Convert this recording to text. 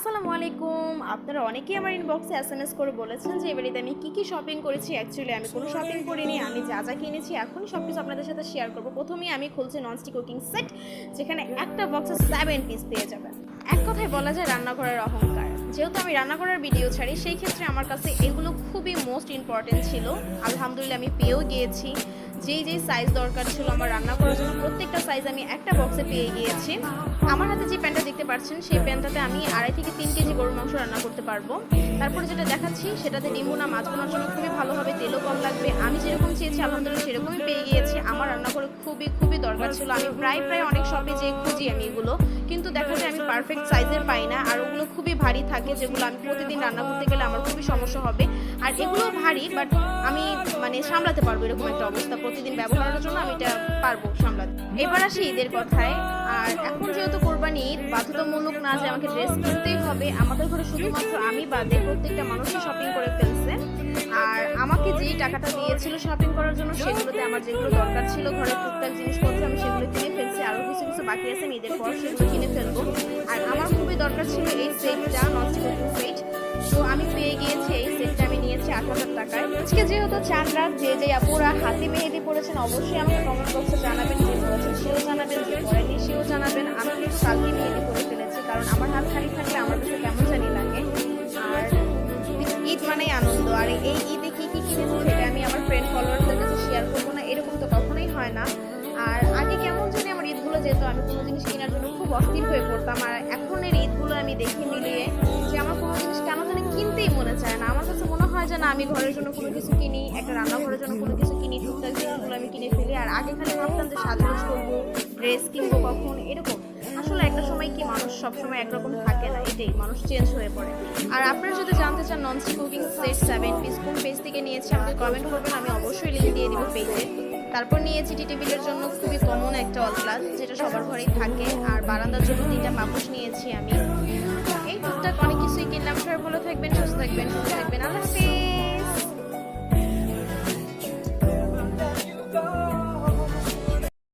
আসসালামু আলাইকুম। আপনারা অনেকেই আমার ইনবক্সে এস এম এস করে বলেছেন যে এবারে আমি কী কী শপিং করেছি? অ্যাকচুয়ালি আমি কোনো শপিং করিনি, আমি যা যা কিনেছি, এখন সব কিছু আপনাদের সাথে শেয়ার করব। প্রথমেই আমি খুলছি ননস্টিক কুকিং সেট যেখানে একটা বক্সে সেভেন পিস পেয়ে যাবেন। এক কথায় বলা যায় রান্নাঘরের অহংকার। যেহেতু আমি রান্না করার ভিডিও ছাড়ি, সেই ক্ষেত্রে আমার কাছে এগুলো খুবই মোস্ট ইম্পর্টেন্ট ছিল। আলহামদুলিল্লাহ, আমি পেয়েও গিয়েছি। যেই যেই সাইজ দরকার ছিল আমার রান্না করার জন্য, প্রত্যেকটা সাইজ আমি একটা বক্সে পেয়ে গিয়েছি। আমার হাতে যে প্যান্টটা দেখতে পাচ্ছেন, সেই প্যান্টটাতে আমি আড়াই থেকে তিন কেজি গরুর মাংস রান্না করতে পারব। তারপরে যেটা দেখাচ্ছি, সেটাতে ডিম্বু না মাছ বোনার জন্য খুবই ভালো হবে তেলও কম লাগবে। আমি যেরকম চেয়েছি, আলহামদুলিল্লাহ সেরকমই পেয়ে গিয়েছি। আমার রান্না করে খুবই খুবই দরকার ছিল। আমি প্রায় প্রায় অনেক শপে যেয়ে খুঁজি আমি এগুলো। কিন্তু দেখা যায় আমি পারফেক্ট সাইজের পাই না, আর ওগুলো খুবই ভারী থাকে, যেগুলো আমি প্রতিদিন রান্না করতে গেলে আমার খুবই সমস্যা হবে। আর এগুলো ভারী বাট আমি মানে সামলাতে পারব এরকম একটা অবস্থা প্রতিদিন ব্যবহারের জন্য আমি এটা পারব সামলাতে। এবার আসি ঈদের কথায়। আর এখন যেহেতু কোরবানি ঈদ, বাধ্যতামূলক না যে আমাকে ড্রেস কিনতেই হবে, আমাদের ঘরে শুধুমাত্র আমি বাদে প্রত্যেকটা মানুষই শপিং করে ফেলছে। আর আমাকে যেই টাকাটা দিয়েছিল শপিং করার জন্য, সেগুলোতে আমার যেগুলো দরকার ছিল ঘরের টুকটাক জিনিসপত্র আমি সেগুলো কিনে ফেলছি, আরও কিছু কিছু বাকি আছে আমি ঈদের পর সেগুলো কিনে ফেলব। আর আমার খুবই দরকার ছিল এই সেটটা ননস্টিক সেট তো আমি পেয়ে গিয়েছি, এই সেটটা আমি নিয়েছি আট হাজার টাকায়। আজকে যেহেতু চার রাত, যে যে আপুরা পড়েছেন অবশ্যই আমাকে কমেন্ট বক্সে জানাবেন যে পড়েছেন সেও জানাবেন যে পড়েনি সেও জানাবেন। আমি কিন্তু কালকে মেহেদি করে ফেলেছি, কারণ আমার হাত খালি থাকলে আমার কাছে কেমন জানি লাগে। আর ঈদ মানেই আনন্দ। আর এই ঈদে কি কি কিনেছি সেটা আমি আমার ফ্রেন্ড ফলোয়ারদের কাছে শেয়ার করব না, এরকম তো কখনোই হয় না। আর আগে কেমন জানি আমার ঈদগুলো যেত আমি কোনো জিনিস কেনার জন্য খুব অস্থির হয়ে পড়তাম, আর এখনের ঈদগুলো আমি দেখে মিলিয়ে যে আমার কোনো জিনিস কেন জানি কিনতেই মনে চায় না। আমার কাছে হয় যে না, আমি ঘরের জন্য কোনো কিছু কিনি, একটা রান্নাঘরের জন্য কোনো কিছু কিনি, টুকটাক জিনিসগুলো আমি কিনে ফেলি। আর আগে খালি ভাবতাম যে সাজগোজ করব, ড্রেস কিনবো কখন, এরকম। আসলে একটা সময় কি মানুষ সবসময় একরকম থাকে না, এটাই, মানুষ চেঞ্জ হয়ে পড়ে। আর আপনারা যদি জানতে চান nonstick cooking set seven piece কোন পেজ থেকে নিয়েছি আমাকে কমেন্ট করবেন, আমি অবশ্যই লিখে দিয়ে দিব পেজে তারপর নিয়েছি টি টেবিলের জন্য খুবই কমন একটা অল প্লাস যেটা সবার ঘরেই থাকে। আর বারান্দার জন্য তিনটা পাপোশ নিয়েছি আমি। এই টুকটাক অনেক কিছুই কিনলাম। সবাই ভালো থাকবেন, সুস্থ থাকবেন সুস্থ থাকবেন।